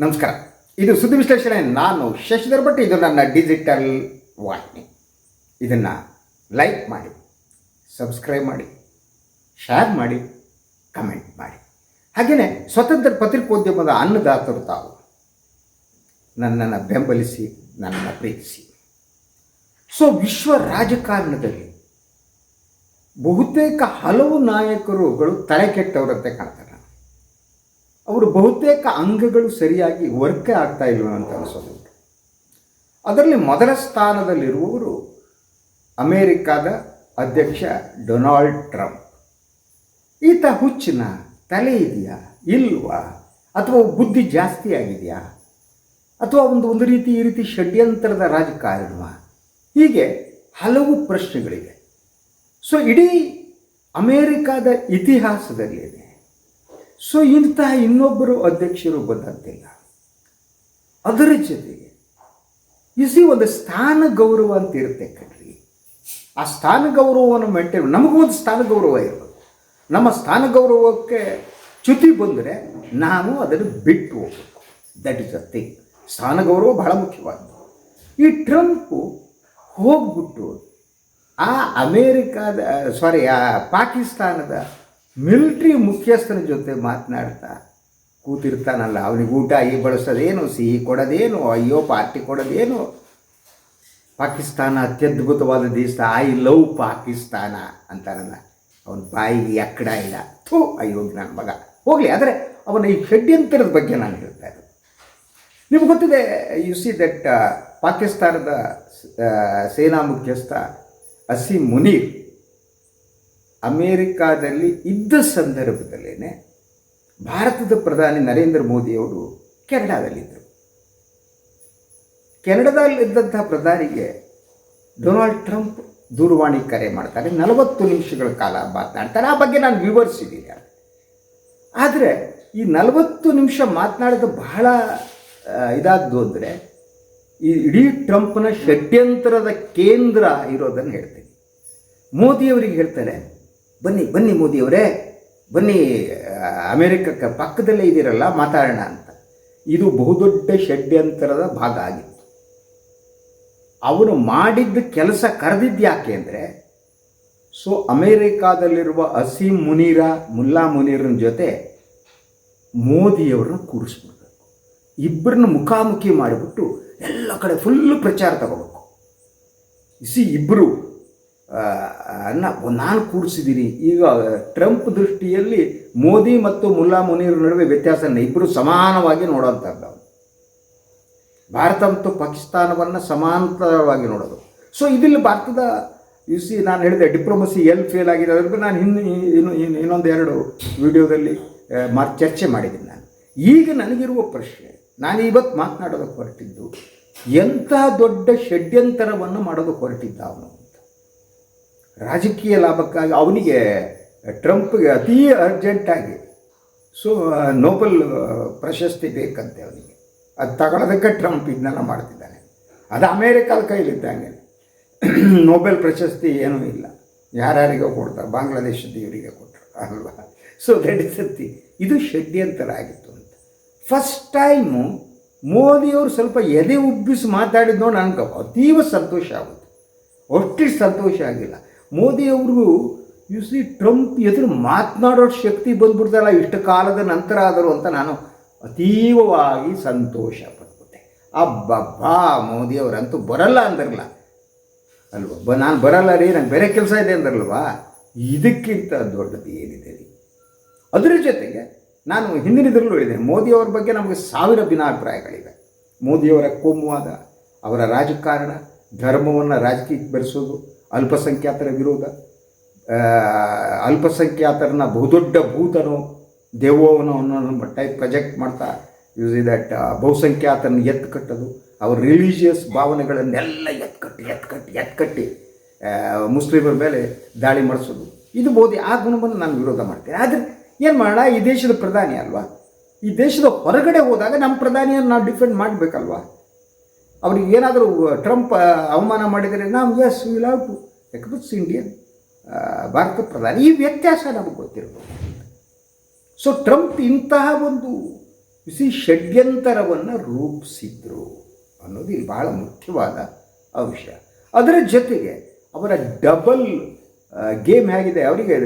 ನಮಸ್ಕಾರ. ಇದು ಸುದ್ದಿ ವಿಶ್ಲೇಷಣೆ. ನಾನು ಶಶಿಧರ್ ಭಟ್ ಇದು ನನ್ನ ಡಿಜಿಟಲ್ ವಾಹಿನಿ. ಇದನ್ನು ಲೈಕ್ ಮಾಡಿ ಸಬ್ಸ್ಕ್ರೈಬ್ ಮಾಡಿ ಶೇರ್ ಮಾಡಿ ಕಮೆಂಟ್ ಮಾಡಿ. ಹಾಗೆಯೇ ಸ್ವತಂತ್ರ ಪತ್ರಿಕೋದ್ಯಮದ ಅನ್ನದಾತರು ತಾವು ನನ್ನನ್ನು ಬೆಂಬಲಿಸಿ, ನನ್ನನ್ನು ಪ್ರೀತಿಸಿ. ಸೊ ವಿಶ್ವ ರಾಜಕಾರಣದಲ್ಲಿ ಬಹುತೇಕ ಹಲವು ನಾಯಕರುಗಳು ತಲೆ ಕೆಟ್ಟವರಂತೆ ಕಾಣ್ತಾರೆ. ಅವರು ಬಹುತೇಕ ಅಂಗಗಳು ಸರಿಯಾಗಿ ವರ್ಕ್ ಆಗ್ತಾ ಇಲ್ಲ ಅಂತ ಅನಿಸೋದು. ಅದರಲ್ಲಿ ಮೊದಲ ಸ್ಥಾನದಲ್ಲಿರುವವರು ಅಮೇರಿಕಾದ ಅಧ್ಯಕ್ಷ ಡೊನಾಲ್ಡ್ ಟ್ರಂಪ್. ಈತ ಹುಚ್ಚಿನ, ತಲೆ ಇದೆಯಾ, ಇಲ್ವಾ, ಅಥವಾ ಬುದ್ಧಿ ಜಾಸ್ತಿ ಆಗಿದೆಯಾ, ಅಥವಾ ಒಂದು ಒಂದು ರೀತಿ ಈ ರೀತಿ ಷಡ್ಯಂತ್ರದ ರಾಜಕಾರಣವ? ಹೀಗೆ ಹಲವು ಪ್ರಶ್ನೆಗಳಿವೆ. ಸೊ ಇಡೀ ಅಮೇರಿಕಾದ ಇತಿಹಾಸದಲ್ಲಿದೆ ಸೊ ಇಂತಹ ಇನ್ನೊಬ್ಬರು ಅಧ್ಯಕ್ಷರು ಬಂದಂತಿಲ್ಲ. ಅದರ ಜೊತೆಗೆ ಇಸಿ ಒಂದು ಸ್ಥಾನ ಗೌರವ ಅಂತ ಇರುತ್ತೆ ಕಣ್ರಿ. ಆ ಸ್ಥಾನ ಗೌರವವನ್ನು ಮೆಂಟೇನ್ ನಮಗೂ ಒಂದು ಸ್ಥಾನ ಗೌರವ ಇರಬೇಕು. ನಮ್ಮ ಸ್ಥಾನ ಗೌರವಕ್ಕೆ ಚ್ಯುತಿ ಬಂದರೆ ನಾನು ಅದನ್ನು ಬಿಟ್ಟು ಹೋಗಬೇಕು. ದಟ್ ಇಸ್ ಅ ಥಿಂಗ್ ಸ್ಥಾನ ಗೌರವ ಬಹಳ ಮುಖ್ಯವಾದ್ದು. ಈ ಟ್ರಂಪು ಹೋಗ್ಬಿಟ್ಟು ಆ ಅಮೇರಿಕಾದ ಸಾರಿ ಆ ಪಾಕಿಸ್ತಾನದ ಮಿಲ್ಟ್ರಿ ಮುಖ್ಯಸ್ಥನ ಜೊತೆ ಮಾತನಾಡ್ತಾ ಕೂತಿರ್ತಾನಲ್ಲ, ಅವನಿಗೆ ಊಟ ಈ ಬಳಸೋದೇನು, ಸಿಹಿ ಕೊಡೋದೇನು, ಅಯ್ಯೋ ಪಾರ್ಟಿ ಕೊಡೋದೇನು? ಪಾಕಿಸ್ತಾನ ಅತ್ಯದ್ಭುತವಾದ ದೇಶ, ಐ ಲವ್ ಪಾಕಿಸ್ತಾನ ಅಂತಾನಲ್ಲ. ಅವನ ಬಾಯಿಗೆ ಎಕ್ಕಡ ಇಲ್ಲ. ಥೂ, ಅಯ್ಯೋ ನನ್ನ ಮಗ. ಹೋಗಲಿ, ಆದರೆ ಅವನ ಈ ಷಡ್ಯಂತರದ ಬಗ್ಗೆ ನಾನು ಹೇಳ್ತಾ ಇರೋದು. ನಿಮ್ಗೆ ಗೊತ್ತಿದೆ ಯು ಸಿ ದಟ್ ಪಾಕಿಸ್ತಾನದ ಸೇನಾ ಮುಖ್ಯಸ್ಥ ಅಸೀಂ ಮುನೀರ್ ಅಮೇರಿಕಾದಲ್ಲಿ ಇದ್ದ ಸಂದರ್ಭದಲ್ಲೇ ಭಾರತದ ಪ್ರಧಾನಿ ನರೇಂದ್ರ ಮೋದಿಯವರು ಕೆನಡಾದಲ್ಲಿದ್ದರು. ಕೆನಡಾದಲ್ಲಿದ್ದಂಥ ಪ್ರಧಾನಿಗೆ ಡೊನಾಲ್ಡ್ ಟ್ರಂಪ್ ದೂರವಾಣಿ ಕರೆ ಮಾಡ್ತಾರೆ, ನಲವತ್ತು ನಿಮಿಷಗಳ ಕಾಲ ಮಾತನಾಡ್ತಾರೆ. ಆ ಬಗ್ಗೆ ನಾನು ವಿವರಿಸಿದ್ದೀನಿ ಆದರೆ ಈ ನಲವತ್ತು ನಿಮಿಷ ಮಾತನಾಡಿದ ಬಹಳ ಇದಾದ್ದು ಅಂದರೆ ಈ ಇಡೀ ಟ್ರಂಪ್ನ ಷಡ್ಯಂತರದ ಕೇಂದ್ರ ಇರೋದನ್ನು ಹೇಳ್ತೀನಿ. ಮೋದಿಯವರಿಗೆ ಹೇಳ್ತಾರೆ ಬನ್ನಿ ಬನ್ನಿ ಮೋದಿಯವರೇ ಬನ್ನಿ ಅಮೇರಿಕಕ್ಕೆ ಪಕ್ಕದಲ್ಲೇ ಇದ್ದೀರಲ್ಲ ಮಾತಾಡೋಣ ಅಂತ. ಇದು ಬಹುದೊಡ್ಡ ಷಡ್ಯಂತರದ ಭಾಗ ಆಗಿತ್ತು. ಅವನು ಮಾಡಿದ್ದ ಕೆಲಸ ಕರೆದಿದ್ದು ಯಾಕೆ ಅಂದರೆ, ಸೊ ಅಮೇರಿಕಾದಲ್ಲಿರುವ ಅಸೀಂ ಮುನೀರ, ಮುಲ್ಲಾ ಮುನೀರನ ಜೊತೆ ಮೋದಿಯವ್ರನ್ನ ಕೂರಿಸ್ಬಿಡ್ಬೇಕು. ಇಬ್ಬರನ್ನ ಮುಖಾಮುಖಿ ಮಾಡಿಬಿಟ್ಟು ಎಲ್ಲ ಕಡೆ ಫುಲ್ಲು ಪ್ರಚಾರ ತಗೋಬೇಕು. ಸಿ ಇಬ್ಬರು ನಾನು ಕೂರಿಸಿದ್ದೀನಿ ಈಗ ಟ್ರಂಪ್ ದೃಷ್ಟಿಯಲ್ಲಿ ಮೋದಿ ಮತ್ತು ಮುಲ್ಲಾ ಮುನೀರ್ ನಡುವೆ ವ್ಯತ್ಯಾಸ ಇಬ್ಬರು ಸಮಾನವಾಗಿ ನೋಡೋಂಥದ್ದು. ಭಾರತ ಮತ್ತು ಪಾಕಿಸ್ತಾನವನ್ನು ಸಮಾನತರವಾಗಿ ನೋಡೋದು. ಸೊ ಇದಿಲ್ಲಿ ಭಾರತದ ಯು ಸಿ ನಾನು ಹೇಳಿದೆ ಡಿಪ್ಲೊಮಸಿ ಎಲ್ಲಿ ಫೇಲ್ ಆಗಿದೆ. ಅದ್ರ ನಾನು ಇನ್ನು ಇನ್ನು ಇನ್ನು, ಇನ್ನೊಂದು ಎರಡು ವಿಡಿಯೋದಲ್ಲಿ ಮಾ ಚರ್ಚೆ ಮಾಡಿದ್ದೀನಿ ನಾನು. ಈಗ ನನಗಿರುವ ಪ್ರಶ್ನೆ, ನಾನು ಇವತ್ತು ಮಾತನಾಡೋದಕ್ಕೆ ಹೊರಟಿದ್ದು, ಎಂಥ ದೊಡ್ಡ ಷಡ್ಯಂತರವನ್ನು ಮಾಡೋದಕ್ಕೆ ಹೊರಟಿದ್ದ ಅವನು? ರಾಜಕೀಯ ಲಾಭಕ್ಕಾಗಿ ಅವನಿಗೆ ಟ್ರಂಪ್ಗೆ ಅತೀ ಅರ್ಜೆಂಟಾಗಿ ಸೊ ನೋಬೆಲ್ ಪ್ರಶಸ್ತಿ ಬೇಕಂತೆ ಅವನಿಗೆ. ಅದು ತಗೊಳ್ಳೋದಕ್ಕೆ ಟ್ರಂಪ್ ಇದನ್ನೆಲ್ಲ ಮಾಡ್ತಿದ್ದಾನೆ. ಅದು ಅಮೇರಿಕಾದ ಕೈಲಿದ್ದಂಗೆ. ನೋಬೆಲ್ ಪ್ರಶಸ್ತಿ ಏನೂ ಇಲ್ಲ. ಯಾರ್ಯಾರಿಗೆ ಕೊಡ್ತಾರೆ ಬಾಂಗ್ಲಾದೇಶದ ಇವರಿಗೆ ಕೊಟ್ಟರು ಅಲ್ವಾ? ಸೊ ದಟ್ ಇಸ್ ಸತ್ತಿ ಇದು ಷಡ್ಯಂತರ ಆಗಿತ್ತು ಅಂತ ಫಸ್ಟ್ ಟೈಮು ಮೋದಿಯವರು ಸ್ವಲ್ಪ ಎದೆ ಉಬ್ಬಿಸಿ ಮಾತಾಡಿದ್ದು ನನಗೆ ಅತೀವ ಸಂತೋಷ ಆಗುತ್ತೆ ಅಷ್ಟು ಸಂತೋಷ ಆಗಿಲ್ಲ. ಮೋದಿಯವರು ಯು ಸಿ ಟ್ರಂಪ್ ಎದುರು ಮಾತನಾಡೋ ಶಕ್ತಿ ಬಂದ್ಬಿಡ್ತಲ್ಲ ಇಷ್ಟು ಕಾಲದ ನಂತರ ಆದರು ಅಂತ ನಾನು ಅತೀವವಾಗಿ ಸಂತೋಷ ಪಟ್ಬಿಟ್ಟೆ ಅಬ್ಬಬ್ಬಾ ಮೋದಿಯವರಂತೂ ಬರಲ್ಲ ಅಂದ್ರಲ್ಲ. ಅಲ್ವಾ? ನಾನು ಬರಲ್ಲ ರೀ, ನಂಗೆ ಬೇರೆ ಕೆಲಸ ಇದೆ ಅಂದ್ರಲ್ವಾ? ಇದಕ್ಕಿಂತ ದೊಡ್ಡದು ಏನಿದೆ ರೀ? ಅದರ ಜೊತೆಗೆ ನಾನು ಹಿಂದಿನದರಲ್ಲೂ ಹೇಳಿದ್ದೇನೆ ಮೋದಿಯವರ ಬಗ್ಗೆ ನಮಗೆ ಸಾವಿರ ಭಿನ್ನಾಭಿಪ್ರಾಯಗಳಿವೆ. ಮೋದಿಯವರ ಕೋಮುವಾದ, ಅವರ ರಾಜಕಾರಣ, ಧರ್ಮವನ್ನು ರಾಜಕೀಯಕ್ಕೆ ಬೆರೆಸೋದು ಅಲ್ಪಸಂಖ್ಯಾತರ ವಿರೋಧ. ಅಲ್ಪಸಂಖ್ಯಾತರನ್ನ ಬಹುದೊಡ್ಡ ಭೂತನೋ ದೇವೋವನು ಅನ್ನೋ ಟೈಪ್ ಪ್ರೊಜೆಕ್ಟ್ ಮಾಡ್ತಾ ಯೂಸ್ ದಟ್ ಬಹುಸಂಖ್ಯಾತರನ್ನ ಎತ್ತು ಕಟ್ಟೋದು, ಅವ್ರ ರಿಲಿಜಿಯಸ್ ಭಾವನೆಗಳನ್ನೆಲ್ಲ ಎತ್ಕಟ್ಟಿ ಎತ್ಕಟ್ಟಿ ಎತ್ಕಟ್ಟಿ ಮುಸ್ಲಿಮರ ಮೇಲೆ ದಾಳಿ ಮಾಡಿಸೋದು. ಇದು ಮೋದಿ ಆ ಗುಣವನ್ನು ನಾನು ವಿರೋಧ ಮಾಡ್ತೇನೆ. ಆದರೆ ಏನು ಮಾಡೋಣ, ಈ ದೇಶದ ಪ್ರಧಾನಿ ಅಲ್ವಾ? ಈ ದೇಶದ ಹೊರಗಡೆ ಹೋದಾಗ ನಮ್ಮ ಪ್ರಧಾನಿಯನ್ನು ನಾವು ಡಿಫೆಂಡ್ ಮಾಡಬೇಕಲ್ವಾ? ಅವ್ರಿಗೆ ಏನಾದರೂ ಟ್ರಂಪ್ ಅವಮಾನ ಮಾಡಿದರೆ ನಾವು yes will have to express Indian Bharat ಪ್ರಧಾನಿ. ಈ ವ್ಯತ್ಯಾಸ ನಮಗೆ ಗೊತ್ತಿರಬೇಕು. ಸೊ ಟ್ರಂಪ್ ಇಂತಹ ಒಂದು ಬಿಸಿ ಷಡ್ಯಂತರವನ್ನು ರೂಪಿಸಿದ್ರು ಅನ್ನೋದು ಇಲ್ಲಿ ಬಹಳ ಮುಖ್ಯವಾದ ಅಂಶ. ಅದರ ಜೊತೆಗೆ ಅವರ ಡಬಲ್ ಗೇಮ್ ಹೇಗಿದೆ, ಅವರಿಗೆ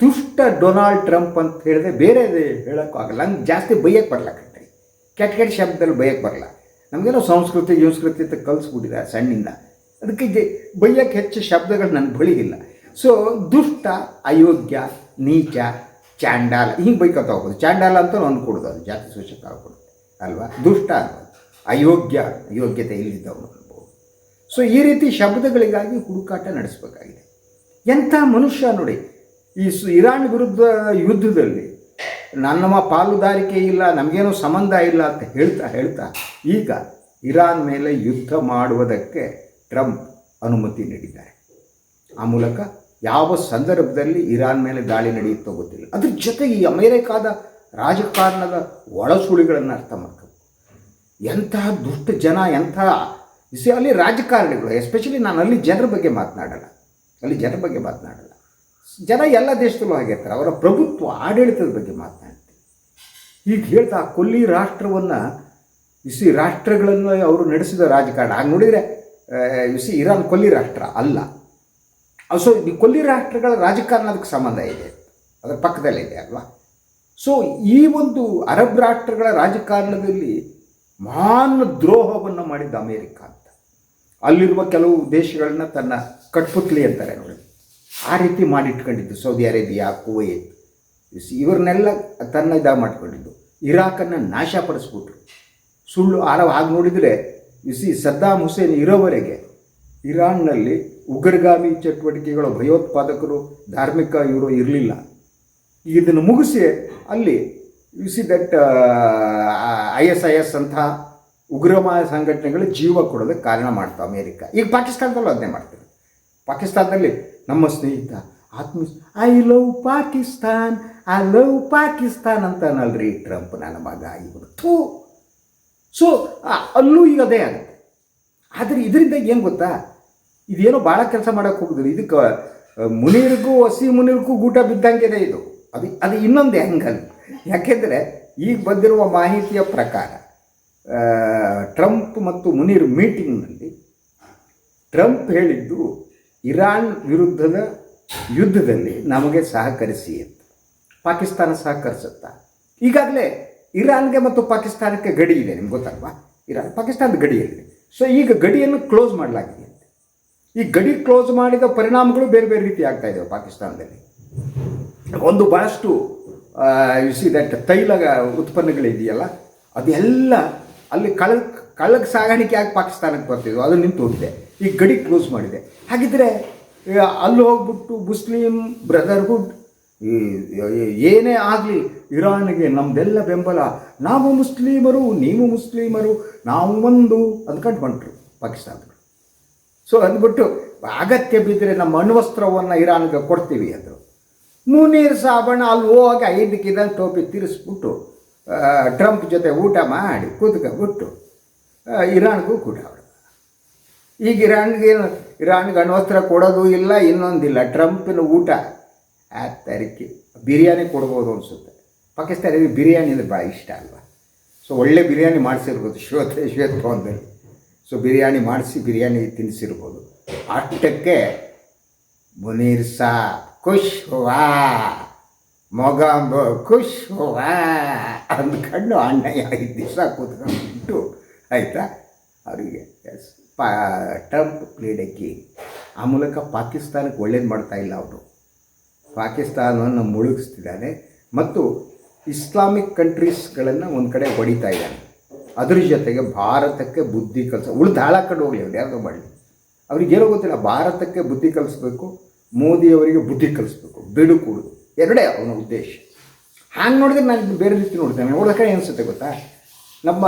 ದುಷ್ಟ ಡೊನಾಲ್ಡ್ ಟ್ರಂಪ್ ಅಂತ ಹೇಳಿದ್ರೆ ಬೇರೆ ಹೇಳೋಕ್ಕಾಗಲ್ಲ. ಹಂಗೆ ಜಾಸ್ತಿ ಬೈಯಕ್ಕೆ ಬರಲ್ಲ ಕೆಟ್ಟ ಕೆಟ್ಟ ಶಬ್ದದಲ್ಲಿ ಬೈಯಕ್ಕೆ ಬರಲ್ಲ. ನಮಗೇನೋ ಸಂಸ್ಕೃತಿ ಸಂಸ್ಕೃತಿ ಅಂತ ಕಲಿಸ್ಬಿಟ್ಟಿದೆ ಸಣ್ಣಿಂದ. ಅದಕ್ಕೆ ಬಯ್ಯಕ್ಕೆ ಬೈಯಕ್ಕೆ ಹೆಚ್ಚು ಶಬ್ದಗಳು ನನ್ನ ಬಳಿ ಇಲ್ಲ ಸೊ ದುಷ್ಟ, ಅಯೋಗ್ಯ, ನೀಚ, ಚಾಂಡಾಲ, ಹಿಂಗೆ ಬೈಕೋತ ಹೋಗ್ಬೋದು ಚಾಂಡಾಲ ಅಂತ ಅಂದ್ಕೊಡೋದು ಅದು, ಜಾತಿ ಸೂಚಕ ಆಗ್ಬಿಡುತ್ತೆ ಅಲ್ವಾ? ದುಷ್ಟ ಅಯೋಗ್ಯ ಯೋಗ್ಯತೆ ಇಲ್ಲಿದ್ದವನು ಅನ್ಬೋದು ಸೊ ಈ ರೀತಿ ಶಬ್ದಗಳಿಗಾಗಿ ಹುಡುಕಾಟ ನಡೆಸಬೇಕಾಗಿದೆ. ಎಂಥ ಮನುಷ್ಯ ನೋಡಿ, ಈ ಇರಾನ್ ವಿರುದ್ಧ ಯುದ್ಧದಲ್ಲಿ ನಮ್ಮ ಪಾಲುದಾರಿಕೆ ಇಲ್ಲ, ನಮಗೇನೋ ಸಂಬಂಧ ಇಲ್ಲ ಅಂತ ಹೇಳ್ತಾ ಹೇಳ್ತಾ ಈಗ ಇರಾನ್ ಮೇಲೆ ಯುದ್ಧ ಮಾಡುವುದಕ್ಕೆ ಟ್ರಂಪ್ ಅನುಮತಿ ನೀಡಿದ್ದಾರೆ. ಆ ಮೂಲಕ ಯಾವ ಸಂದರ್ಭದಲ್ಲಿ ಇರಾನ್ ಮೇಲೆ ದಾಳಿ ನಡೆಯುತ್ತೋ ಗೊತ್ತಿಲ್ಲ. ಅದ್ರ ಜೊತೆಗೆ ಈ ಅಮೇರಿಕಾದ ರಾಜಕಾರಣದ ಒಳಸುಳಿಗಳನ್ನು ಅರ್ಥ ಮಾಡ್ಕೋಬೇಕು ಎಂತಹ ದುಷ್ಟ ಜನ, ಎಂಥ ಅಲ್ಲಿ ರಾಜಕಾರಣಿಗಳು ಎಸ್ಪೆಷಲಿ ನಾನು ಅಲ್ಲಿ ಜನರ ಬಗ್ಗೆ ಮಾತನಾಡಲ್ಲ. ಅಲ್ಲಿ ಜನರ ಬಗ್ಗೆ ಮಾತನಾಡಲ್ಲ. ಜನ ಎಲ್ಲ ದೇಶದಲ್ಲೂ ಆಗಿರ್ತಾರೆ ಅವರ ಪ್ರಭುತ್ವ ಆಡಳಿತದ ಬಗ್ಗೆ ಮಾತನಾಡ್ತೀವಿ. ಈಗ ಹೇಳ್ತಾ ಕೊಲ್ಲಿ ರಾಷ್ಟ್ರವನ್ನು ಇಸಿ ರಾಷ್ಟ್ರಗಳನ್ನು ಅವರು ನಡೆಸಿದ ರಾಜಕಾರಣ. ಹಾಗೆ ನೋಡಿದರೆ ಇಸಿ ಇರಾನ್ ಕೊಲ್ಲಿ ರಾಷ್ಟ್ರ ಅಲ್ಲ. ಸೊ ಈ ಕೊಲ್ಲಿ ರಾಷ್ಟ್ರಗಳ ರಾಜಕಾರಣ ಅದಕ್ಕೆ ಸಂಬಂಧ ಇದೆ. ಅದರ ಪಕ್ಕದಲ್ಲಿದೆ ಅಲ್ವಾ? ಸೊ ಈ ಒಂದು ಅರಬ್ ರಾಷ್ಟ್ರಗಳ ರಾಜಕಾರಣದಲ್ಲಿ ಮಹಾನ್ ದ್ರೋಹವನ್ನು ಮಾಡಿದ್ದ ಅಮೇರಿಕ ಅಂತ. ಅಲ್ಲಿರುವ ಕೆಲವು ದೇಶಗಳನ್ನ ತನ್ನ ಕಟ್ಪುತ್ಲಿ ಅಂತಾರೆ ನೋಡಿ. ಆ ರೀತಿ ಮಾಡಿಟ್ಕೊಂಡಿದ್ದು ಸೌದಿ ಅರೇಬಿಯಾ, ಕುವೈತ್. ಇವ್ರನ್ನೆಲ್ಲ ತನ್ನ ಇದಾಗ ಮಾಡ್ಕೊಂಡಿದ್ದು. ಇರಾಕನ್ನು ನಾಶಪಡಿಸ್ಬಿಟ್ರು. ಸುಳ್ಳು ಆರ ಹಾಗೆ ನೋಡಿದರೆ ಇಸಿ ಸದ್ದಾಮ್ ಹುಸೇನ್ ಇರೋವರೆಗೆ ಇರಾನ್ನಲ್ಲಿ ಉಗ್ರಗಾಮಿ ಚಟುವಟಿಕೆಗಳ ಭಯೋತ್ಪಾದಕರು, ಧಾರ್ಮಿಕ ಇವರು ಇರಲಿಲ್ಲ. ಇದನ್ನು ಮುಗಿಸಿ ಅಲ್ಲಿ you see that I S I S ಅಂತಹ ಉಗ್ರಮ ಸಂಘಟನೆಗಳು ಜೀವ ಕೊಡೋದಕ್ಕೆ ಕಾರಣ ಮಾಡ್ತಾವೆ ಅಮೇರಿಕ. ಈಗ ಪಾಕಿಸ್ತಾನದಲ್ಲೂ ಅದನ್ನೇ ಮಾಡ್ತಾರೆ. ಪಾಕಿಸ್ತಾನದಲ್ಲಿ ನಮ್ಮ ಸ್ನೇಹಿತ ಆತ್ಮ I love Pakistan I love Pakistan ಅಂತಾನಲ್ರಿ Trump ನನ್ನ ಮಗ ಇವರು ಥೂ. ಸೊ ಅಲ್ಲೂ ಈಗ ಅದೇ ಆಗುತ್ತೆ. ಆದರೆ ಇದರಿಂದ ಏನು ಗೊತ್ತಾ? ಇದೇನೋ ಭಾಳ ಕೆಲಸ ಮಾಡೋಕ್ಕೆ ಹೋಗುದಿಲ್ಲ. ಇದಕ್ಕೆ ಮುನೀರಿಗೂ ಹಸಿ ಮುನಿರಿಗೂ ಗೂಟ ಬಿದ್ದಂಗಿದೆ ಇದು ಅದು ಅದು ಇನ್ನೊಂದು ಆ್ಯಂಗಲ್ ಯಾಕೆಂದರೆ ಈಗ ಬಂದಿರುವ ಮಾಹಿತಿಯ ಪ್ರಕಾರ ಟ್ರಂಪ್ ಮತ್ತು ಮುನೀರ್ ಮೀಟಿಂಗ್ನಲ್ಲಿ ಟ್ರಂಪ್ ಹೇಳಿದ್ದು ಇರಾನ್ ವಿರುದ್ಧದ ಯುದ್ಧದಲ್ಲಿ ನಮಗೆ ಸಹಕರಿಸಿ ಅಂತ. ಪಾಕಿಸ್ತಾನ ಸಹಕರಿಸುತ್ತಾ? ಈಗಾಗಲೇ ಇರಾನ್ಗೆ ಮತ್ತು ಪಾಕಿಸ್ತಾನಕ್ಕೆ ಗಡಿ ಇದೆ, ನಿಮ್ಗೆ ಗೊತ್ತಲ್ವಾ? ಇರಾನ್, ಪಾಕಿಸ್ತಾನದ ಗಡಿಯಲ್ಲಿ ಸೊ ಈಗ ಗಡಿಯನ್ನು ಕ್ಲೋಸ್ ಮಾಡಲಾಗಿದೆ ಈ ಗಡಿ ಕ್ಲೋಸ್ ಮಾಡಿದ ಪರಿಣಾಮಗಳು ಬೇರೆ ಬೇರೆ ರೀತಿ ಆಗ್ತಾ ಇದ್ದಾವೆ ಪಾಕಿಸ್ತಾನದಲ್ಲಿ. ಒಂದು ಭಾಳಷ್ಟು ಸಿ ದಟ್ ತೈಲ ಉತ್ಪನ್ನಗಳಿದೆಯಲ್ಲ, ಅದೆಲ್ಲ ಅಲ್ಲಿ ಕಳ ಕಳ್ಳಕ್ಕೆ ಸಾಗಾಣಿಕೆ ಆಗಿ ಪಾಕಿಸ್ತಾನಕ್ಕೆ ಬರ್ತಿದ್ವು. ಅದು ನಿಂತು ಹೋಗಿದೆ ಈಗ ಗಡಿ ಕ್ಲೋಸ್ ಮಾಡಿದೆ. ಹಾಗಿದ್ರೆ ಈಗ ಅಲ್ಲಿ ಹೋಗ್ಬಿಟ್ಟು ಮುಸ್ಲಿಂ ಬ್ರದರ್ಹುಡ್ ಏನೇ ಆಗಲಿ ಇರಾನ್ಗೆ ನಮ್ಮದೆಲ್ಲ ಬೆಂಬಲ. ನಾವು ಮುಸ್ಲಿಮರು ನೀವು ಮುಸ್ಲಿಮರು ನಾವು ಒಂದು ಅಂದ್ಕೊಂಡು ಹೊಂಟ್ರು ಪಾಕಿಸ್ತಾನದವರು. ಸೊ ಅಂದ್ಬಿಟ್ಟು ಅಗತ್ಯ ಬಿದ್ದರೆ ನಮ್ಮ ಅಣ್ವಸ್ತ್ರವನ್ನು ಇರಾನ್ಗೆ ಕೊಡ್ತೀವಿ ಅಂದರು. ಮುನೀರ್ ಸಾಬಣ್ಣ ಅಲ್ಲಿ ಹೋಗಿ ಐದಕ್ಕಿದ್ದಂಗೆ ಟೋಪಿ ತಿರ್ಸ್ಬಿಟ್ಟು ಟ್ರಂಪ್ ಜೊತೆ ಊಟ ಮಾಡಿ ಕೂತ್ಕೊಬಿಟ್ಟು ಆ, ಇರಾನ್ಗೂ ಕೂಡ ಈಗ ಇರಾನ್ಗೆ ಏನು? ಇರಾನ್ಗೆ ಅಣ್ವಸ್ತ್ರ ಕೊಡೋದು ಇಲ್ಲ, ಇನ್ನೊಂದಿಲ್ಲ. ಟ್ರಂಪಿನ ಊಟ ಆ ತರಿಕೆ. ಬಿರಿಯಾನಿ ಕೊಡ್ಬೋದು ಅನಿಸುತ್ತೆ. ಪಾಕಿಸ್ತಾನಿಗೆ ಬಿರಿಯಾನಿ ಅಂದರೆ ಭಾಳ ಇಷ್ಟ ಅಲ್ವಾ? ಸೊ ಒಳ್ಳೆ ಬಿರಿಯಾನಿ ಮಾಡಿಸಿರ್ಬೋದು ಶ್ವೇತ ಶ್ವೇತಭವನದಲ್ಲಿ ಸೊ ಬಿರಿಯಾನಿ ಮಾಡಿಸಿ ಬಿರಿಯಾನಿ ತಿನ್ನಿಸಿರ್ಬೋದು ಅಷ್ಟಕ್ಕೆ ಮುನೀರ್ ಸಾ ಖುಷ್ ವಾ ಮೊಗ ಖುಷ್ ವಾ ಅಂದ್ಕೊಂಡು ಅಣ್ಣ ಐದು ದಿವಸ ಕೂತ್ಕೊಂಡ್ಬಿಟ್ಟು ಆಯಿತಾ? ಅವರಿಗೆ ಎಸ್ ಪಾ ಪ್ಲೇಡ್ ಎ ಆ ಮೂಲಕ ಪಾಕಿಸ್ತಾನಕ್ಕೆ ಒಳ್ಳೇದು ಮಾಡ್ತಾ ಇಲ್ಲ ಅವರು. ಪಾಕಿಸ್ತಾನವನ್ನು ಮುಳುಗಿಸ್ತಿದ್ದಾನೆ ಮತ್ತು ಇಸ್ಲಾಮಿಕ್ ಕಂಟ್ರೀಸ್ಗಳನ್ನು ಒಂದು ಕಡೆ ಹೊಡಿತಾ ಇದ್ದಾನೆ. ಅದ್ರ ಜೊತೆಗೆ ಭಾರತಕ್ಕೆ ಬುದ್ಧಿ ಕಲಿಸ ಉಳಿದು ಹಾಳಾಕೊಂಡು ಹೋಗಲಿ ಅವ್ರು ಯಾರಿಗೋ ಮಾಡಲಿ. ಅವ್ರಿಗೇನೋ ಗೊತ್ತಿಲ್ಲ, ಭಾರತಕ್ಕೆ ಬುದ್ಧಿ ಕಲಿಸ್ಬೇಕು ಮೋದಿಯವರಿಗೆ ಬುದ್ಧಿ ಕಲಿಸ್ಬೇಕು ಬಿಡುಕೂಡುದು ಎರಡೇ ಅವನ ಉದ್ದೇಶ. ಹಾಗೆ ನೋಡಿದ್ರೆ ನಾನು ಬೇರೆ ರೀತಿ ನೋಡ್ತೇನೆ. ನೋಡೋಕೆ ಅನಿಸುತ್ತೆ ಗೊತ್ತಾ? ನಮ್ಮ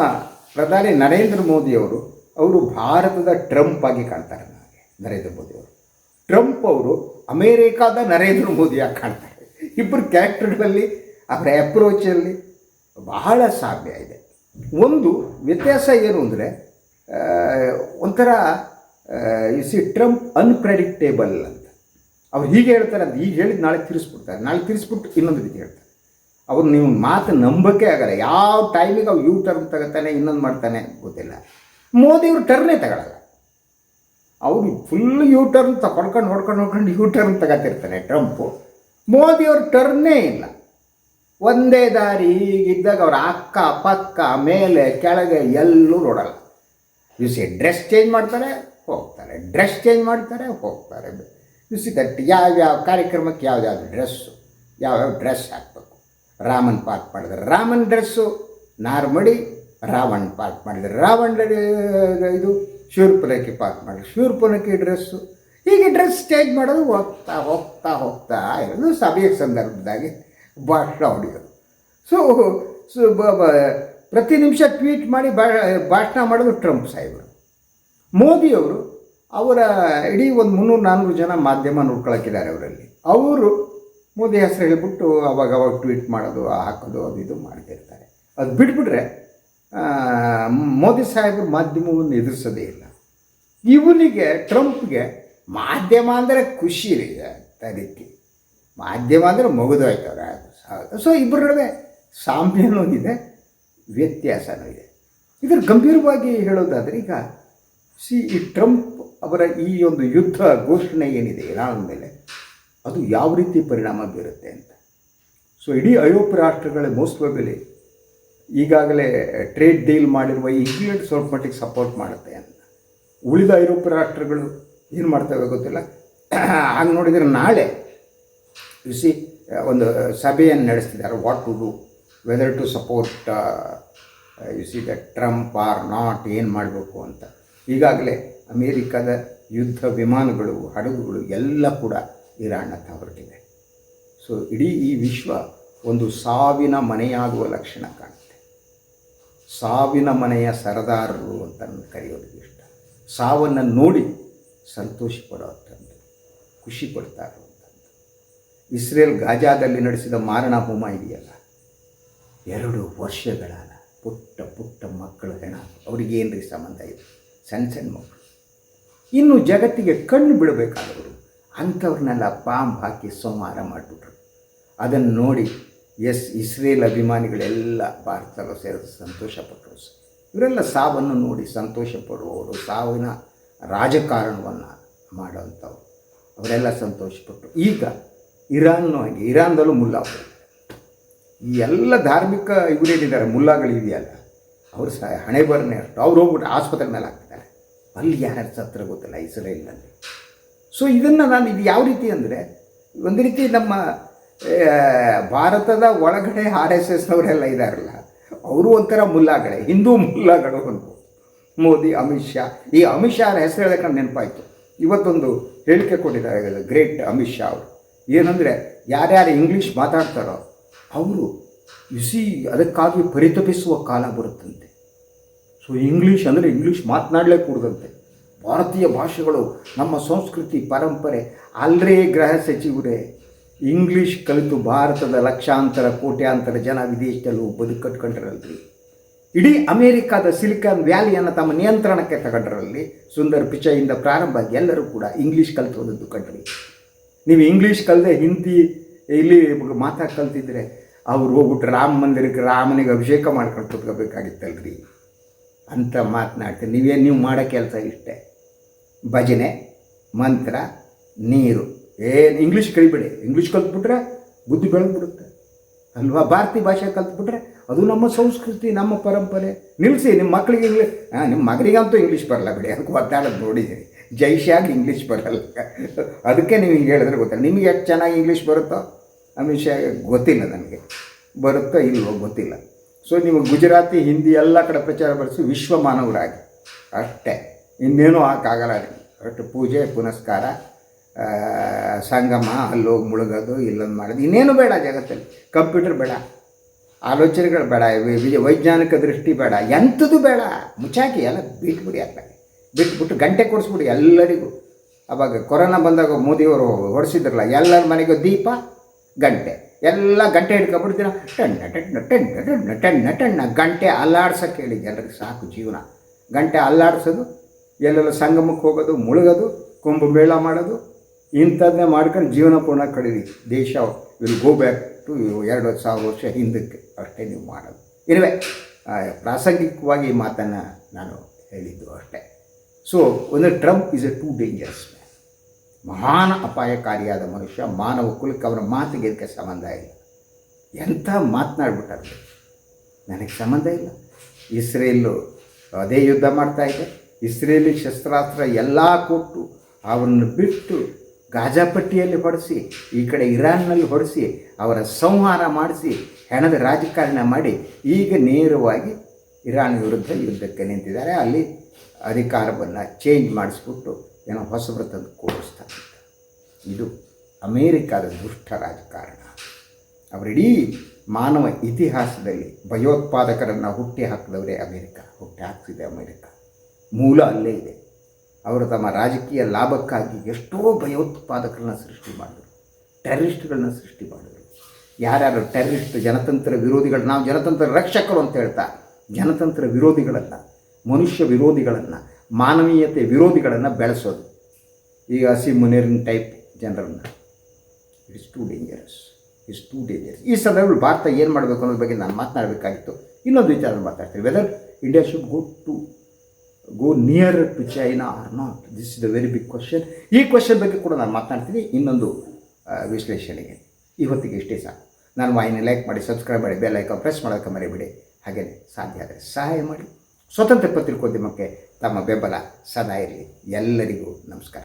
ಪ್ರಧಾನಿ ನರೇಂದ್ರ ಮೋದಿಯವರು ಅವರು ಭಾರತದ ಟ್ರಂಪ್ ಆಗಿ ಕಾಣ್ತಾರೆ ನನಗೆ, ನರೇಂದ್ರ ಮೋದಿ ಅವರು. ಟ್ರಂಪ್ ಅವರು ಅಮೇರಿಕಾದ ನರೇಂದ್ರ ಮೋದಿಯಾಗಿ ಕಾಣ್ತಾರೆ. ಇಬ್ಬರು ಕ್ಯಾರೆಕ್ಟರ್ಗಳಲ್ಲಿ, ಅವರ ಅಪ್ರೋಚಲ್ಲಿ ಬಹಳ ಸಾಮ್ಯ ಇದೆ. ಒಂದು ವ್ಯತ್ಯಾಸ ಏನು ಅಂದರೆ ಒಂಥರ ಸಿ ಟ್ರಂಪ್ ಅನ್ಪ್ರೆಡಿಕ್ಟೇಬಲ್ ಅಂತ. ಅವ್ರು ಹೀಗೆ ಹೇಳ್ತಾರೆ ಅದು ಈಗ ಹೇಳಿದ ನಾಳೆ ತಿರ್ಸ್ಬಿಡ್ತಾರೆ. ನಾಳೆ ತಿರ್ಸ್ಬಿಟ್ಟು ಇನ್ನೊಂದು ರೀತಿ ಹೇಳ್ತಾರೆ. ಅವ್ರು ನೀವು ಮಾತು ನಂಬಕ್ಕೆ ಆಗಲ್ಲ. ಯಾವ ಟೈಮಿಗೆ ಅವ್ರು ಯೂ ಟರ್ನ್ ತಗೋತಾನೆ, ಇನ್ನೊಂದು ಮಾಡ್ತಾನೆ, ಗೊತ್ತಿಲ್ಲ. ಮೋದಿಯವರು ಟರ್ನೇ ತಗೊಳ್ಳಲ್ಲ ಅವರು ಫುಲ್ ಯು ಟರ್ನ್ ತ ಹೊಡ್ಕೊಂಡು ಹೊಡ್ಕೊಂಡು ಹೊಡ್ಕೊಂಡು ಯೂ ಟರ್ನ್ ತಗೋತಿರ್ತಾನೆ ಟ್ರಂಪು ಮೋದಿಯವ್ರ ಟರ್ನೇ ಇಲ್ಲ. ಒಂದೇ ದಾರಿ ಹೀಗಿದ್ದಾಗ ಅವ್ರ ಅಕ್ಕ, ಪಕ್ಕ, ಮೇಲೆ, ಕೆಳಗೆ ಎಲ್ಲೂ ನೋಡಲ್ಲ. ಸಿ ಡ್ರೆಸ್ ಚೇಂಜ್ ಮಾಡ್ತಾರೆ, ಹೋಗ್ತಾರೆ. ಡ್ರೆಸ್ ಚೇಂಜ್ ಮಾಡ್ತಾರೆ, ಹೋಗ್ತಾರೆ. ಸಿ ದಟ್ ಯಾವ್ಯಾವ ಕಾರ್ಯಕ್ರಮಕ್ಕೆ ಯಾವ್ಯಾವ ಡ್ರೆಸ್ಸು ಯಾವ್ಯಾವ ಡ್ರೆಸ್ ಹಾಕಬೇಕು. ರಾಮನ್ ಪಾಕ್ ಮಾಡಿದ್ರೆ ರಾಮನ್ ಡ್ರೆಸ್ಸು ನಾರ್ಮಡಿ ರಾವಣ್ ಪಾಕ್ ಮಾಡಿದ್ರು ರಾವಣ ಇದು ಶಿವರ್ಪುನಕ್ಕೆ ಪಾರ್ಟ್ ಮಾಡಿದ್ರು ಶಿವರ್ಪುನಕ್ಕೆ ಡ್ರೆಸ್ಸು ಹೀಗೆ ಡ್ರೆಸ್ ಚೇಂಜ್ ಮಾಡೋದು ಹೋಗ್ತಾ ಹೋಗ್ತಾ ಹೋಗ್ತಾ ಇರೋದು ಸಭೆಯ ಸಂದರ್ಭದಾಗಿ ಭಾಷಣ ಹೊಡೆಯೋದು. ಸೊ ಸೊ ಪ್ರತಿ ನಿಮಿಷ ಟ್ವೀಟ್ ಮಾಡಿ ಭಾಷಣ ಮಾಡೋದು ಟ್ರಂಪ್ ಸಾಹೇಬರು. ಮೋದಿಯವರು ಅವರ ಇಡೀ ಒಂದು ಮುನ್ನೂರು ನಾನ್ನೂರು ಜನ ಮಾಧ್ಯಮ ನೋಡ್ಕೊಳಕ್ಕಿದ್ದಾರೆ ಅವರಲ್ಲಿ. ಅವರು ಮೋದಿ ಹೆಸರು ಹೇಳಿಬಿಟ್ಟು ಅವಾಗ ಅವಾಗ ಟ್ವೀಟ್ ಮಾಡೋದು, ಹಾಕೋದು, ಅದು ಇದು ಮಾಡ್ತಿರ್ತಾರೆ. ಅದು ಬಿಟ್ಬಿಟ್ರೆ ಮೋದಿ ಸಾಹೇಬರು ಮಾಧ್ಯಮವನ್ನು ಎದುರಿಸೋದೇ ಇಲ್ಲ. ಇವನಿಗೆ, ಟ್ರಂಪ್ಗೆ ಮಾಧ್ಯಮ ಅಂದರೆ ಖುಷಿ ರೀ ರೀತಿ. ಮಾಧ್ಯಮ ಅಂದರೆ ಮುಗಿದೋಯ್ತವ್ರೆ ಸೊ ಇಬ್ಬರ ನಡುವೆ ಸಾಮ್ಯನೂ ಇದೆ, ವ್ಯತ್ಯಾಸನೂ ಇದೆ. ಇದರ ಗಂಭೀರವಾಗಿ ಹೇಳೋದಾದರೆ ಈಗ, ಸಿ, ಈ ಟ್ರಂಪ್ ಅವರ ಈ ಒಂದು ಯುದ್ಧ ಘೋಷಣೆ ಏನಿದೆ, ಇರಾನ್ ಮೇಲೆ, ಅದು ಯಾವ ರೀತಿ ಪರಿಣಾಮ ಬೀರುತ್ತೆ ಅಂತ. ಸೊ ಇಡೀ ಐರೋಪ್ಯ ರಾಷ್ಟ್ರಗಳ ಮೋಸ್ಟ್ ಪ್ರಾಬಲಿ ಈಗಾಗಲೇ ಟ್ರೇಡ್ ಡೀಲ್ ಮಾಡಿರುವ ಇಂಗ್ಲೆಂಡ್ ಸ್ವಲ್ಪ ಮಟ್ಟಿಗೆ ಸಪೋರ್ಟ್ ಮಾಡುತ್ತೆ ಅಂತ. ಉಳಿದ ಐರೋಪ್ಯ ರಾಷ್ಟ್ರಗಳು ಏನು ಮಾಡ್ತವೆ ಗೊತ್ತಿಲ್ಲ. ಹಾಗೆ ನೋಡಿದರೆ ನಾಳೆ ಸಿ ಒಂದು ಸಭೆಯನ್ನು ನಡೆಸ್ತಿದ್ದಾರೆ. What to do whether to support you see the Trump or not ಏನು ಮಾಡಬೇಕು ಅಂತ. ಈಗಾಗಲೇ ಅಮೇರಿಕಾದ ಯುದ್ಧ ವಿಮಾನಗಳು, ಹಡಗುಗಳು ಎಲ್ಲ ಕೂಡ ಇರಾನ್ ಹೊರಟಿದೆ ಸೊ ಇಡೀ ಈ ವಿಶ್ವ ಒಂದು ಸಾವಿನ ಮನೆಯಾಗುವ ಲಕ್ಷಣ ಕಾಣುತ್ತೆ ಸಾವಿನ ಮನೆಯ ಸರದಾರರು ಅಂತ ಕರೆಯೋದಕ್ಕೆ ಇಷ್ಟ. ಸಾವನ್ನು ನೋಡಿ ಸಂತೋಷ ಪಡೋವಂಥದ್ದು ಖುಷಿ ಪಡ್ತಾ ಇರುವಂಥದ್ದು ಇಸ್ರೇಲ್ ಗಾಜಾದಲ್ಲಿ ನಡೆಸಿದ ಮಾರಣ ಹೋಮ ಇದೆಯಲ್ಲ, ಎರಡು ವರ್ಷಗಳ ಪುಟ್ಟ ಪುಟ್ಟ ಮಕ್ಕಳು ಹೆಣ ಅವ್ರಿಗೇನು ರೀ ಸಂಬಂಧ ಇದೆ? ಸಣ್ಣ ಸಣ್ಣ ಮಕ್ಕಳು. ಇನ್ನು ಜಗತ್ತಿಗೆ ಕಣ್ಣು ಬಿಡಬೇಕಾದವರು ಅಂಥವ್ರನ್ನೆಲ್ಲ ಪಾಂಬ್ ಹಾಕಿ ಸಂಹಾರ ಮಾಡಿಬಿಟ್ರು. ಅದನ್ನು ನೋಡಿ ಎಸ್, ಇಸ್ರೇಲ್ ಅಭಿಮಾನಿಗಳೆಲ್ಲ ಭಾರತದ ಸೇರಿದ ಸಂತೋಷಪಟ್ಟರು ಇವರೆಲ್ಲ ಸಾವನ್ನು ನೋಡಿ ಸಂತೋಷ ಪಡುವವರು ಸಾವಿನ ರಾಜಕಾರಣವನ್ನು ಮಾಡೋವಂಥವ್ರು. ಅವರೆಲ್ಲ ಸಂತೋಷಪಟ್ಟರು. ಈಗ ಇರಾನ್ನು ಹಾಗೆ, ಇರಾನ್ದಲ್ಲೂ ಮುಲ್ಲಾ ಅವರು. ಈ ಎಲ್ಲ ಧಾರ್ಮಿಕ ಇವರೇನಿದ್ದಾರೆ ಮುಲ್ಲಾಗಳು ಇದೆಯಲ್ಲ ಅವರು ಸಹ ಹಣೆ ಬರನೇ ಅಷ್ಟು. ಅವ್ರು ಹೋಗ್ಬಿಟ್ಟು ಆಸ್ಪತ್ರೆ ಮೇಲೆ ಹಾಕ್ತಾರೆ. ಅಲ್ಲಿ ಯಾರು ಸತ್ರ ಗೊತ್ತಿಲ್ಲ, ಇಸ್ರೇಲ್ನಲ್ಲಿ. ಸೊ ಇದನ್ನು ನಾನು ಇದು ಯಾವ ರೀತಿ ಅಂದರೆ, ಒಂದು ರೀತಿ ನಮ್ಮ ಭಾರತದ ಒಳಗಡೆ ಆರ್ ಎಸ್ ಎಸ್ನವರೆಲ್ಲ ಇದ್ದಾರಲ್ಲ ಅವರು ಒಂಥರ ಮುಲ್ಲಾಗಳೇ, ಹಿಂದೂ ಮುಲ್ಲಾಗಳು ಮೋದಿ, ಅಮಿತ್ ಶಾ, ಈ ಅಮಿತ್ ಶಾ ಹೆಸರು ಹೇಳಕ್ಕೆ ನೆನಪಾಯಿತು. ಇವತ್ತೊಂದು ಹೇಳಿಕೆ ಕೊಟ್ಟಿದ್ದಾರೆ ಗ್ರೇಟ್ ಅಮಿತ್ ಶಾ ಅವರು. ಏನಂದರೆ, ಯಾರ್ಯಾರು ಇಂಗ್ಲೀಷ್ ಮಾತಾಡ್ತಾರೋ, ಅವರು ಇಸಿ ಅದಕ್ಕಾಗಿ ಪರಿತಪಿಸುವ ಕಾಲ ಬರುತ್ತಂತೆ. ಸೊ ಇಂಗ್ಲೀಷ್ ಅಂದರೆ ಇಂಗ್ಲೀಷ್ ಮಾತನಾಡಲೇ ಕೂಡದಂತೆ ಭಾರತೀಯ ಭಾಷೆಗಳು ನಮ್ಮ ಸಂಸ್ಕೃತಿ, ಪರಂಪರೆ, ಅಲ್ರೇ ಗೃಹ ಸಚಿವರೇ ಇಂಗ್ಲೀಷ್ ಕಲಿತು ಭಾರತದ ಲಕ್ಷಾಂತರ ಕೋಟ್ಯಾಂತರ ಜನ ವಿದೇಶದಲ್ಲೂ ಬದುಕಟ್ಕೊಂಡ್ರಲ್ರಿ ಇಡೀ ಅಮೇರಿಕಾದ ಸಿಲಿಕಾನ್ ವ್ಯಾಲಿಯನ್ನು ತಮ್ಮ ನಿಯಂತ್ರಣಕ್ಕೆ ತಗೊಂಡ್ರಲ್ಲಿ. ಸುಂದರ್ ಪಿಚೈಯಿಂದ ಪ್ರಾರಂಭ ಆಗಿ ಎಲ್ಲರೂ ಕೂಡ ಇಂಗ್ಲೀಷ್ ಕಲಿತು ಹೋದದ್ದು ಕಂಡ್ರಿ. ನೀವು ಇಂಗ್ಲೀಷ್ ಕಲದೆ ಹಿಂದಿ, ಇಲ್ಲಿ ಮಾತಾ ಕಲ್ತಿದ್ರೆ ಅವ್ರು ಹೋಗ್ಬಿಟ್ಟು ರಾಮ ಮಂದಿರಕ್ಕೆ ರಾಮನಿಗೆ ಅಭಿಷೇಕ ಮಾಡ್ಕೊಂಡು ಕೂತ್ಕೋಬೇಕಾಗಿತ್ತಲ್ರಿ. ಅಂತ ಮಾತನಾಡ್ತೀನಿ. ನೀವೇನು ನೀವು ಮಾಡೋ ಕೆಲಸ ಇಷ್ಟೇ. ಭಜನೆ, ಮಂತ್ರ, ನೀರು. ಏನು ಇಂಗ್ಲೀಷ್ ಕಲಿಬೇಡಿ. ಇಂಗ್ಲೀಷ್ ಕಲ್ತ್ಬಿಟ್ರೆ ಬುದ್ಧಿ ಬೆಳೆದ್ಬಿಡುತ್ತೆ. ಅಲ್ವಾ? ಭಾರತೀಯ ಭಾಷೆ ಕಲ್ತ್ಬಿಟ್ರೆ ಅದು ನಮ್ಮ ಸಂಸ್ಕೃತಿ, ನಮ್ಮ ಪರಂಪರೆ. ನಿಲ್ಲಿಸಿ ನಿಮ್ಮ ಮಕ್ಕಳಿಗೆ ಇಂಗ್ಲೀಷ್ ಹಾಂ ನಿಮ್ಮ ಮಗನಿಗಂತೂ ಇಂಗ್ಲೀಷ್ ಬರಲ್ಲ ಬಿಡಿ. ಅದಕ್ಕೆ ಒದ್ದಾಡೋದು ನೋಡಿದ್ದೀರಿ ಜೈಷಾಗಿ ಇಂಗ್ಲೀಷ್ ಬರಲ್ಲ. ಅದಕ್ಕೆ ನೀವು ಹಿಂಗೆ ಹೇಳಿದ್ರೆ ಗೊತ್ತಿಲ್ಲ ನಿಮಗೆ ಎಷ್ಟು ಚೆನ್ನಾಗಿ ಇಂಗ್ಲೀಷ್ ಬರುತ್ತೋ? ಅಮಿತ್ ಗೊತ್ತಿಲ್ಲ ನನಗೆ ಬರುತ್ತೋ ಇಲ್ವೋ ಗೊತ್ತಿಲ್ಲ. ಸೊ ನೀವು ಗುಜರಾತಿ, ಹಿಂದಿ ಎಲ್ಲ ಕಡೆ ಪ್ರಚಾರ ಬಳಸಿ ವಿಶ್ವ ಮಾನವರಾಗಿ ಅಷ್ಟೇ. ಇನ್ನೇನು ಹಾಕಾಗಲ್ಲ ಅಷ್ಟು ಪೂಜೆ, ಪುನಸ್ಕಾರ. ಆ, ಅಲ್ಲಿ ಹೋಗಿ ಮುಳುಗೋದು ಇಲ್ಲೊಂದು ಮಾಡೋದು. ಇನ್ನೇನು ಬೇಡ ಜಗತ್ತಲ್ಲಿ. ಕಂಪ್ಯೂಟರ್ ಬೇಡ. ಆಲೋಚನೆಗಳು ಬೇಡ. ವೈಜ್ಞಾನಿಕ ದೃಷ್ಟಿ ಬೇಡ. ಎಂಥದ್ದು ಬೇಡ. ಮುಚ್ಚಾಕಿ ಎಲ್ಲ ಬಿಟ್ಬಿಡಿ ಅಲ್ಲ ಬಿಟ್ಬಿಟ್ಟು ಗಂಟೆ ಕೊಡಿಸ್ಬಿಡಿ ಎಲ್ಲರಿಗೂ. ಅವಾಗ ಕೊರೋನಾ ಬಂದಾಗ ಮೋದಿಯವರು ಹೊಡೆಸಿದ್ರಲ್ಲ ಎಲ್ಲರ ಮನೆಗೂ ದೀಪ ಗಂಟೆ. ಎಲ್ಲ ಗಂಟೆ ಹಿಡ್ಕೊಬಿಡ್ತೀರ ಟಣ್ಣ ಟಣ್ಣ ಟಣ್ಣ ಟಣ್ಣ ಟಣ್ಣ ಟಣ್ಣ. ಗಂಟೆ ಅಲ್ಲಾಡ್ಸೋಕ್ಕೆ ಹೇಳಿ ಎಲ್ಲರಿಗೆ ಸಾಕು ಜೀವನ. ಗಂಟೆ ಅಲ್ಲಾಡ್ಸೋದು ಎಲ್ಲೆಲ್ಲ ಸಂಗಮಕ್ಕೆ ಹೋಗೋದು ಮುಳುಗೋದು ಕುಂಭಮೇಳ ಮಾಡೋದು ಇಂಥದ್ದನ್ನೇ ಮಾಡ್ಕೊಂಡು ಜೀವನ ಪೂರ್ಣ ಕಳೀರಿ. ದೇಶ ವಿಲ್ ಗೋ ಬ್ಯಾಕ್ ಟು ಎರಡು ಸಾವಿರ ವರ್ಷ ಹಿಂದಕ್ಕೆ. ಅಷ್ಟೇ ನೀವು ಮಾಡೋದು. ಇರುವೆ ಪ್ರಾಸಂಗಿಕವಾಗಿ ಈ ಮಾತನ್ನು ನಾನು ಹೇಳಿದ್ದು ಅಷ್ಟೇ. ಸೊ ಒಂದು Trump is a too dangerous man ಮಹಾನ್ ಅಪಾಯಕಾರಿಯಾದ ಮನುಷ್ಯ, ಮಾನವ ಕುಲಕ್ಕೆ ಅವರ ಮಾತಿಗೆ ಇದಕ್ಕೆ ಸಂಬಂಧ ಇಲ್ಲ. ಎಂಥ ಮಾತನಾಡ್ಬಿಟ್ಟಾರೆ ನನಗೆ ಸಂಬಂಧ ಇಲ್ಲ. ಇಸ್ರೇಲು ಅದೇ ಯುದ್ಧ ಮಾಡ್ತಾ ಇದೆ. ಇಸ್ರೇಲಿ ಶಸ್ತ್ರಾಸ್ತ್ರ ಎಲ್ಲ ಕೊಟ್ಟು ಅವರನ್ನು ಬಿಟ್ಟು ಗಾಜಾಪಟ್ಟಿಯಲ್ಲಿ ಹೊಡೆಸಿ, ಈ ಕಡೆ ಇರಾನ್ನಲ್ಲಿ ಹೊಡೆಸಿ, ಅವರ ಸಂಹಾರ ಮಾಡಿಸಿ, ಹೆಣದ ರಾಜಕಾರಣ ಮಾಡಿ, ಈಗ ನೇರವಾಗಿ ಇರಾನ್ ವಿರುದ್ಧ ಯುದ್ಧಕ್ಕೆ ನಿಂತಿದ್ದಾರೆ. ಅಲ್ಲಿ ಅಧಿಕಾರವನ್ನು ಚೇಂಜ್ ಮಾಡಿಸ್ಬಿಟ್ಟು ಏನೋ ಹೊಸಬ್ರ ತಂದು ಕೂಡಿಸ್ತಾರೆ. ಇದು ಅಮೇರಿಕಾದ ದುಷ್ಟ ರಾಜಕಾರಣ. ಅವರಿಡೀ ಮಾನವ ಇತಿಹಾಸದಲ್ಲಿ ಭಯೋತ್ಪಾದಕರನ್ನು ಹುಟ್ಟಿ ಹಾಕಿದವರೇ ಅಮೇರಿಕ ಹುಟ್ಟಿ ಹಾಕಿಸಿದೆ ಅಮೇರಿಕ. ಮೂಲ ಅಲ್ಲೇ ಇದೆ. ಅವರು ತಮ್ಮ ರಾಜಕೀಯ ಲಾಭಕ್ಕಾಗಿ ಎಷ್ಟೋ ಭಯೋತ್ಪಾದಕರನ್ನ ಸೃಷ್ಟಿ ಮಾಡಿದರು. ಟೆರರಿಸ್ಟ್ಗಳನ್ನ ಸೃಷ್ಟಿ ಮಾಡಿದರು. ಯಾರ್ಯಾರು ಟೆರರಿಸ್ಟ್ ಜನತಂತ್ರ ವಿರೋಧಿಗಳು, ನಾವು ಜನತಂತ್ರ ರಕ್ಷಕರು ಅಂತ ಹೇಳ್ತಾ, ಜನತಂತ್ರ ವಿರೋಧಿಗಳನ್ನು, ಮನುಷ್ಯ ವಿರೋಧಿಗಳನ್ನು, ಮಾನವೀಯತೆ ವಿರೋಧಿಗಳನ್ನು ಬೆಳೆಸೋದು. ಈಗ ಹಸಿ ಮುನೇರಿನ ಟೈಪ್ ಜನರನ್ನು. It's too dangerous it's too dangerous ಈ ಸಂದರ್ಭದಲ್ಲಿ ಭಾರತ ಏನು ಮಾಡಬೇಕು ಅನ್ನೋದ್ರ ಬಗ್ಗೆ ನಾನು ಮಾತನಾಡಬೇಕಾಗಿತ್ತು. ಇನ್ನೊಂದು ವಿಚಾರ ಮಾತಾಡ್ತೀನಿ. Whether India should go to go near to China or not this is the very big question ಈ ಕ್ವಶನ್ ಬಗ್ಗೆ ಕೂಡ ನಾನು ಮಾತನಾಡ್ತೀನಿ. ಇನ್ನೊಂದು ವಿಶ್ಲೇಷಣೆಗೆ. ಇವತ್ತಿಗೆ ಇಷ್ಟೇ ಸಾಕು. ನಾನು ವಾಹಿನಿ ಲೈಕ್ ಮಾಡಿ ಸಬ್ಸ್ಕ್ರೈಬ್ ಮಾಡಿ ಬೆಲ್ ಐಕಾನ್ ಪ್ರೆಸ್ ಮಾಡೋಕ್ಕೆ ಮರಿಬೇಡಿ. ಹಾಗೆಯೇ ಸಾಧ್ಯ ಆದರೆ ಸಹಾಯ ಮಾಡಿ. ಸ್ವತಂತ್ರ ಪತ್ರಿಕೋದ್ಯಮಕ್ಕೆ ತಮ್ಮ ಬೆಂಬಲ ಸದಾ ಇರಲಿ. ಎಲ್ಲರಿಗೂ ನಮಸ್ಕಾರ.